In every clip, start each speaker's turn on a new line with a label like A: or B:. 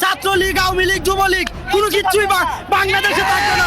A: ছাত্রলীগ আওয়ামী লীগ যুবলীগ কোনো কিছুই বা- বাংলাদেশে থাকবে না।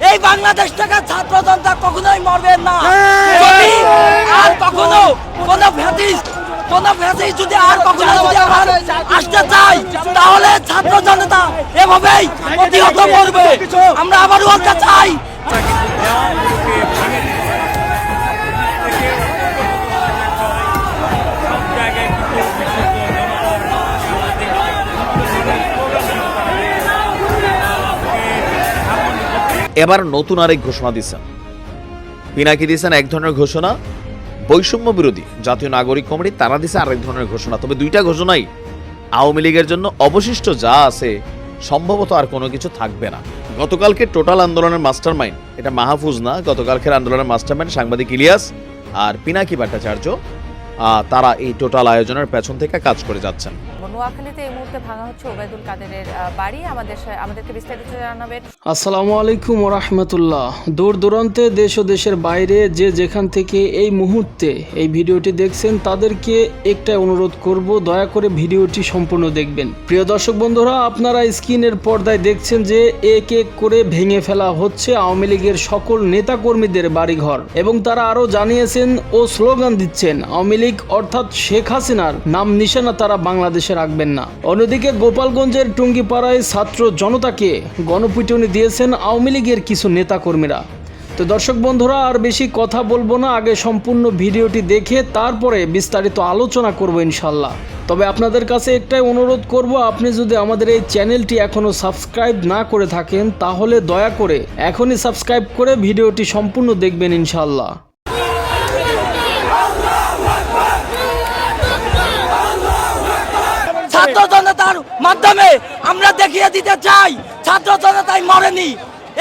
B: এই
C: বাংলাদেশ থেকে ছাত্র জনতা কখনোই মরবে না। আর কখনো কোন ভ্যাটিস কোন ভ্যাটিস যদি আর কখনো যদি আবার আসতে চাই তাহলে ছাত্র জনতা এভাবেই প্রতিহত করবে আমরা আবারও চাই
D: এবার নতুন আরেক ঘোষণা দিচ্ছেন। পিনাকি দিয়েছেন এক ধরনের ঘোষণা, বৈষম্য বিরোধী। জাতীয় নাগরিক কমিটি, তারা দিছে আরেক ধরনের ঘোষণা। তবে দুইটা ঘোষণাই আওয়ামী লীগের জন্য অবশিষ্ট যা আছে, সম্ভবত আর কোনো কিছু থাকবে না। গতকালকে টোটাল আন্দোলনের মাস্টার মাইন্ড এটা মাহফুজ না, গতকালকের আন্দোলনের মাস্টার মাইন্ড সাংবাদিক ইলিয়াস আর পিনাকি ভট্টাচার্য তারা এই টোটাল আয়োজনের পেছন থেকে কাজ করে যাচ্ছেন।
E: নোয়াখালীতে এই মুহূর্তে ভাঙা হচ্ছে ওবায়দুল কাদেরের বাড়ি। আমাদের আমাদেরকে বিস্তারিত জানাবেন
F: আসসালামু আলাইকুম রহমতুল্লাহ দূর দূরান্তে দেশ ও দেশের বাইরে যে যেখান থেকে এই মুহূর্তে এই ভিডিওটি দেখছেন, তাদেরকে একটাই অনুরোধ করব, দয়া করে ভিডিওটি সম্পূর্ণ দেখবেন। প্রিয় দর্শক বন্ধুরা, আপনারা স্ক্রিনের পর্দায় দেখছেন যে এক এক করে ভেঙে ফেলা হচ্ছে আওয়ামী লীগের সকল নেতাকর্মীদের বাড়িঘর এবং তারা আরও জানিয়েছেন ও স্লোগান দিচ্ছেন, আওয়ামী লীগ অর্থাৎ শেখ হাসিনার নাম নিশানা তারা বাংলাদেশে রাখবেন না। অন্যদিকে গোপালগঞ্জের টুঙ্গিপাড়ায় ছাত্র জনতাকে গণপিটুনি দিয়েছেন আওয়ামী লীগের কিছু নেতাকর্মীরা। তো দর্শক বন্ধুরা, আর বেশি কথা বলব না, আগে সম্পূর্ণ ভিডিওটি দেখে তারপরে বিস্তারিত আলোচনা করব ইনশাল্লাহ তবে আপনাদের কাছে একটাই অনুরোধ করব, আপনি যদি আমাদের এই চ্যানেলটি এখনও সাবস্ক্রাইব না করে থাকেন, তাহলে দয়া করে এখনই সাবস্ক্রাইব করে ভিডিওটি সম্পূর্ণ দেখবেন ইনশাল্লাহ
C: ছাত্র জনতার মাধ্যমে আমরা দেখিয়ে দিতে চাই ছাত্র জনতাই মরেনি।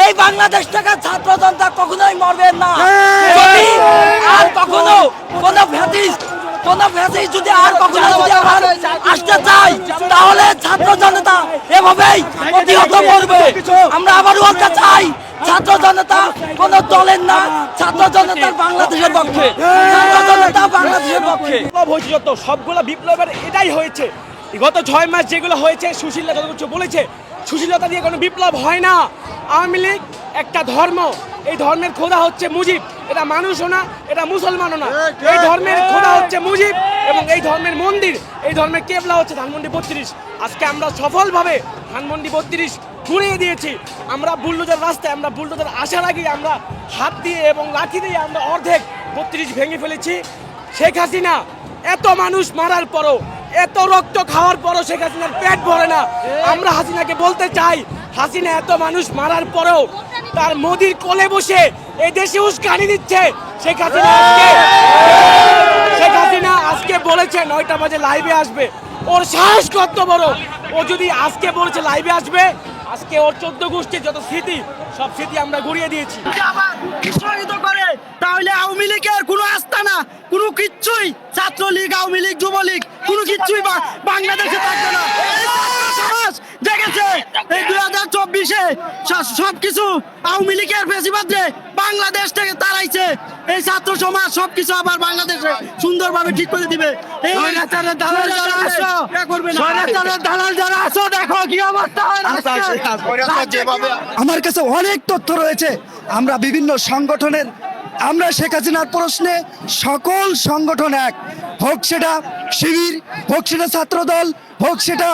C: এই বাংলাদেশ থেকে ছাত্র জনতা কখনোই মরবে না। আর কখনো কোন ভ্যাটিস কোন ভ্যাটিস যদি আর কখনো যদি আবার আসতে চাই তাহলে ছাত্র জনতা এভাবেই প্রতিহত করবে আমরা আবার বলতে চাই ছাত্র জনতা কোন দলের না ছাত্র জনতার বাংলাদেশের পক্ষে। ছাত্র জনতা বাংলাদেশের পক্ষে।
A: বিপ্লব সবগুলো বিপ্লবের এটাই হয়েছে। গত ছয় মাস যেগুলো হয়েছে সুশীলতা যত কিছু বলেছে সুশীলতা দিয়ে কোনো বিপ্লব হয় না। আওয়ামী লীগ একটা ধর্ম। এই ধর্মের খোদা হচ্ছে মুজিব। এটা মানুষও না এটা মুসলমানও না। এই ধর্মের খোদা হচ্ছে মুজিব এবং এই ধর্মের মন্দির এই ধর্মের কেবলা হচ্ছে ধানমন্ডি বত্রিশ। আজকে আমরা সফলভাবে ধানমন্ডি বত্রিশ ঘুরিয়ে দিয়েছি। আমরা বুলডোজার রাস্তায় আমরা বুলডোজার আসার আগে আমরা হাত দিয়ে এবং লাঠি দিয়ে আমরা অর্ধেক বত্রিশ ভেঙে ফেলেছি। শেখ হাসিনা এত মানুষ মারার পরও এত রক্ত খাওয়ার পরও শেখ হাসিনার পেট ভরে না। আমরা হাসিনাকে বলতে চাই হাসিনা এত মানুষ মারার পরেও তার মোদির কোলে বসে এই দেশে উস্কানি দিচ্ছে। শেখ হাসিনা আজকে শেখ হাসিনা আজকে বলেছে নয়টা বাজে লাইভে আসবে। ওর সাহস কত বড়? ও যদি আজকে বলেছে লাইভে আসবে আজকে ওর চোদ্দ গোষ্ঠীর যত স্মৃতি, সব স্মৃতি আমরা গড়িয়ে দিয়েছি। করে, তাহলে আওয়ামী লীগের কোনো আস্থা না, কোনো কিচ্ছুই। ছাত্রলীগ, আওয়ামী লীগ, যুবলীগ, কোনো কিচ্ছুই বাংলাদেশে থাকবে না। এই চব্বিশে সব কিছু আওয়ামী লীগের বেশিরভাগে বাংলাদেশ থেকে তাড়াইছে। এই ছাত্র সমাজ সবকিছু আবার বাংলাদেশে সুন্দরভাবে ঠিক করে দিবে। দেখো কি অবস্থা
G: আমার কাছে অনেক তথ্য রয়েছে। আমরা বিভিন্ন সংগঠনের আমরা শেখ হাসিনার প্রশ্নে সকল সংগঠন এক। হোক সেটা শিবির হোক সেটা ছাত্র দল হোক সেটা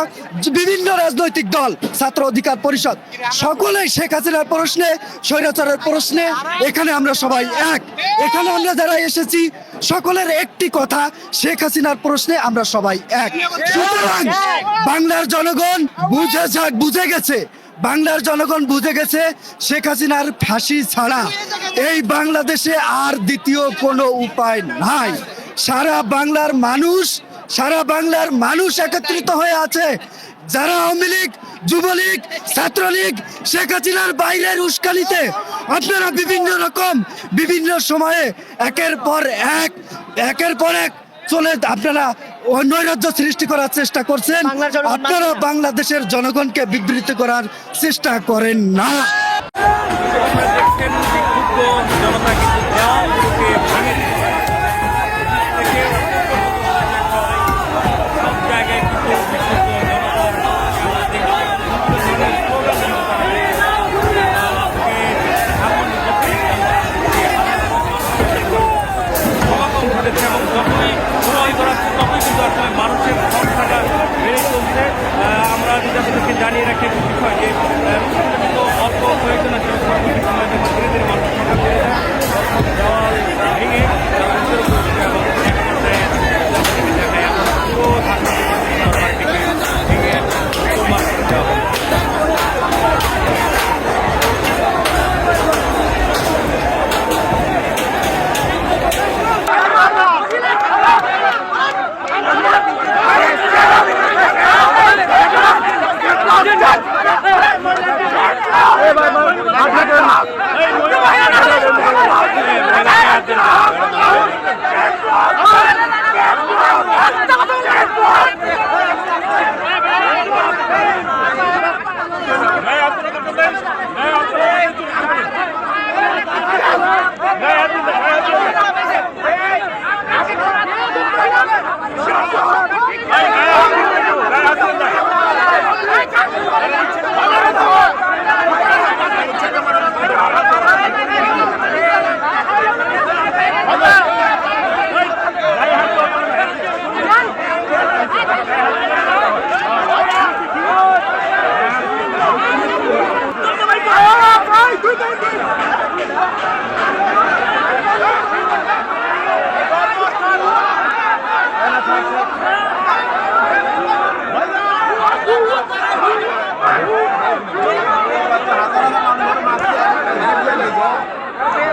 G: বিভিন্ন রাজনৈতিক দল, ছাত্র অধিকার পরিষদ। সকলেই শেখ হাসিনার প্রশ্নে, স্বৈরাচারের প্রশ্নে, এখানে আমরা সবাই এক। এখানে আমরা যারা এসেছি, সকলের একটি কথা, শেখ হাসিনার প্রশ্নে আমরা সবাই এক। সুতরাং বাংলার জনগণ বুঝে যাক বুঝে গেছে, বাংলার জনগণ বুঝে গেছে, শেখ হাসিনার ফাঁসি ছাড়া এই বাংলাদেশে আর দ্বিতীয় কোনো উপায় নাই। সারা বাংলার মানুষ সারা বাংলার মানুষ একত্রিত হয়ে আছে। যারা আওয়ামী লীগ যুবলীগ ছাত্রলীগ শেখ হাসিনার বাইরের উস্কানিতে আপনারা বিভিন্ন রকম বিভিন্ন সময়ে একের পর এক একের পর এক চলে আপনারা নৈরাজ্য সৃষ্টি করার চেষ্টা করছেন। আপনারা বাংলাদেশের জনগণকে বিবৃত করার চেষ্টা করেন না।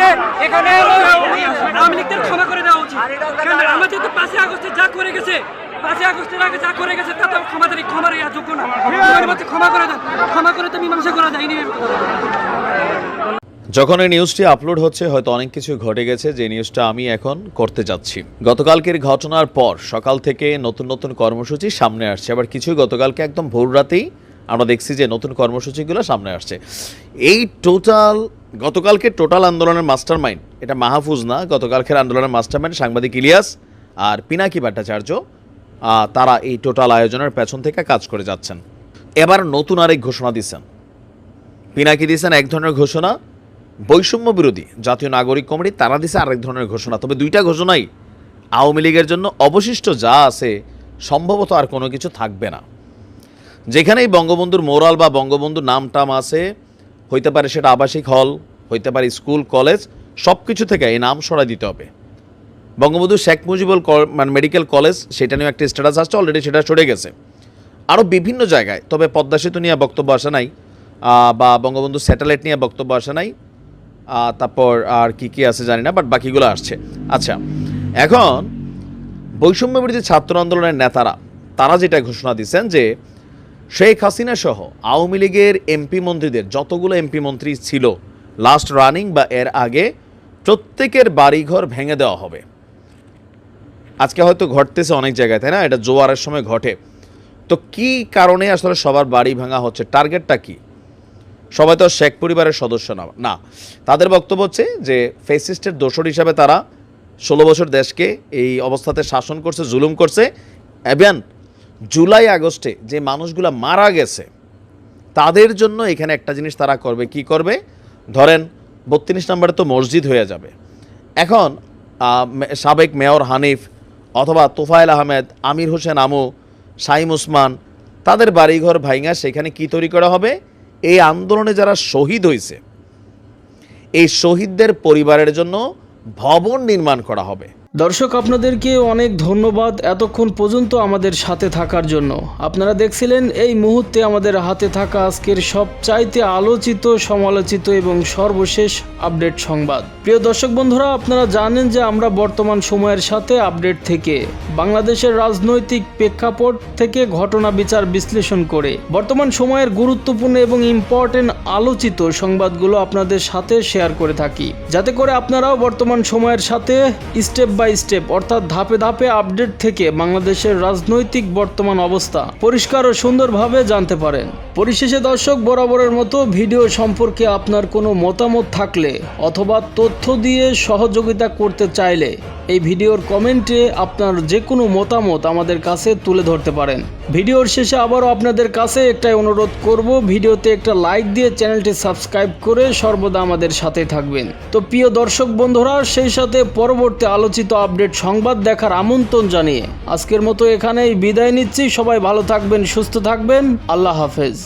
H: যে
B: এখানে ক্ষমা করে দেওয়া উচিত। যেহেতু আগস্টে যা করে গেছে আগস্টের আগে যা করে গেছে ক্ষমার যোগ্য না। ক্ষমা করে দেন, ক্ষমা করে তো মীমাংসা করা যায়নি।
D: যখন এই নিউজটি আপলোড হচ্ছে, হয়তো অনেক কিছু ঘটে গেছে, যে নিউজটা আমি এখন করতে যাচ্ছি। গতকালকের ঘটনার পর সকাল থেকে নতুন নতুন কর্মসূচি সামনে আসছে। আবার কিছু গতকালকে একদম ভোর রাতেই আমরা দেখছি যে নতুন কর্মসূচিগুলো সামনে আসছে। এই টোটাল, গতকালকে টোটাল আন্দোলনের মাস্টার মাইন্ড এটা মাহফুজ না, গতকালকের আন্দোলনের মাস্টার মাইন্ড সাংবাদিক ইলিয়াস আর পিনাকি ভট্টাচার্য তারা এই টোটাল আয়োজনের পেছন থেকে কাজ করে যাচ্ছেন। এবার নতুন আরেক ঘোষণা দিচ্ছেন। পিনাকি দিয়েছেন এক ধরনের ঘোষণা, বৈষম্য বিরোধী জাতীয় নাগরিক কমিটি, তারা দিছে আরেক ধরনের ঘোষণা। তবে দুইটা ঘোষণাই আওয়ামী লীগের জন্য অবশিষ্ট যা আছে, সম্ভবত আর কোনো কিছু থাকবে না। যেখানেই বঙ্গবন্ধুর মোরাল বা বঙ্গবন্ধুর নাম টাম আছে, হইতে পারে সেটা আবাসিক হল, হইতে পারে স্কুল, কলেজ সব কিছু থেকে এই নাম সরাই দিতে হবে। বঙ্গবন্ধু শেখ মুজিবুল মানে মেডিকেল কলেজ, সেটা নিয়েও একটা স্ট্যাটাস আসছে অলরেডি সেটা সরে গেছে। আরও বিভিন্ন জায়গায়, তবে পদ্মা সেতু নিয়ে বক্তব্য আসে নাই বা বঙ্গবন্ধু স্যাটেলাইট নিয়ে বক্তব্য আসে নাই তারপর আর কি কি আছে জানি না বাট বাকিগুলো আসছে। আচ্ছা এখন বৈষম্য বিরোধী ছাত্র আন্দোলনের নেতারা, তারা যেটা ঘোষণা দিচ্ছেন যে শেখ হাসিনা সহ আওয়ামী লীগের এমপি মন্ত্রীদের যতগুলো এমপি মন্ত্রী ছিল লাস্ট রানিং বা এর আগে, প্রত্যেকের বাড়িঘর ভেঙে দেওয়া হবে। আজকে হয়তো ঘটতেছে অনেক জায়গায়, তাই না? এটা জোয়ারের সময় ঘটে। তো কি কারণে আসলে সবার বাড়ি ভাঙা হচ্ছে? টার্গেটটা কি? সবাই তো শেখ পরিবারের সদস্য না না। তাদের বক্তব্য হচ্ছে যে ফেসিস্টের দোসর হিসাবে তারা ষোলো বছর দেশকে এই অবস্থাতে শাসন করছে, জুলুম করছে। এবং জুলাই আগস্টে যে মানুষগুলা মারা গেছে, তাদের জন্য এখানে একটা জিনিস তারা করবে, কি করবে? ধরেন, বত্রিশ নম্বরে তো মসজিদ হয়ে যাবে। এখন সাবেক মেয়র হানিফ অথবা তোফায়েল আহমেদ, আমির হোসেন আমু সাইম উসমান, তাদের বাড়িঘর ভাইঙা সেখানে কি তৈরি করা হবে? এই আন্দোলনে যারা শহীদ হয়েছে এই শহীদদের পরিবারের জন্য ভবন নির্মাণ করা হবে।
F: দর্শক, আপনাদেরকে অনেক ধন্যবাদ এতক্ষণ পর্যন্ত আমাদের সাথে থাকার জন্য। আপনারা দেখছিলেন এই মুহূর্তে আমাদের হাতে থাকা আজকের সবচাইতে আলোচিত, সমালোচিত এবং সর্বশেষ আপডেট সংবাদ। প্রিয় দর্শক বন্ধুরা, আপনারা জানেন যে আমরা বর্তমান সময়ের সাথে আপডেট থেকে বাংলাদেশের রাজনৈতিক প্রেক্ষাপট থেকে ঘটনা বিচার বিশ্লেষণ করে বর্তমান সময়ের গুরুত্বপূর্ণ এবং ইম্পর্টেন্ট আলোচিত সংবাদগুলো আপনাদের সাথে শেয়ার করে থাকি। যাতে করে আপনারাও বর্তমান সময়ের সাথে স্টেপ বাই স্টেপ অর্থাৎ ধাপে ধাপে আপডেট থেকে বাংলাদেশের রাজনৈতিক বর্তমান অবস্থা পরিষ্কার ও সুন্দরভাবে জানতে পারেন। পরিশেষে দর্শক, বরাবরের মতো ভিডিও সম্পর্কে আপনার কোনো মতামত থাকলে অথবা তথ্য দিয়ে সহযোগিতা করতে চাইলে এই ভিডিওর কমেন্টে আপনার যে কোনো মতামত আমাদের কাছে তুলে ধরতে পারেন। ভিডিওর শেষে আবারও আপনাদের কাছে একটাই অনুরোধ করব ভিডিওতে একটা লাইক দিয়ে চ্যানেলটি সাবস্ক্রাইব করে সর্বদা আমাদের সাথে থাকবেন। তো প্রিয় দর্শক বন্ধুরা, সেই সাথে পরবর্তী আলোচিত আপডেট সংবাদ দেখার আমন্ত্রণ জানিয়ে আজকের মতো এখানেই বিদায় নিচ্ছি। সবাই ভালো থাকবেন, সুস্থ থাকবেন। আল্লাহ হাফেজ।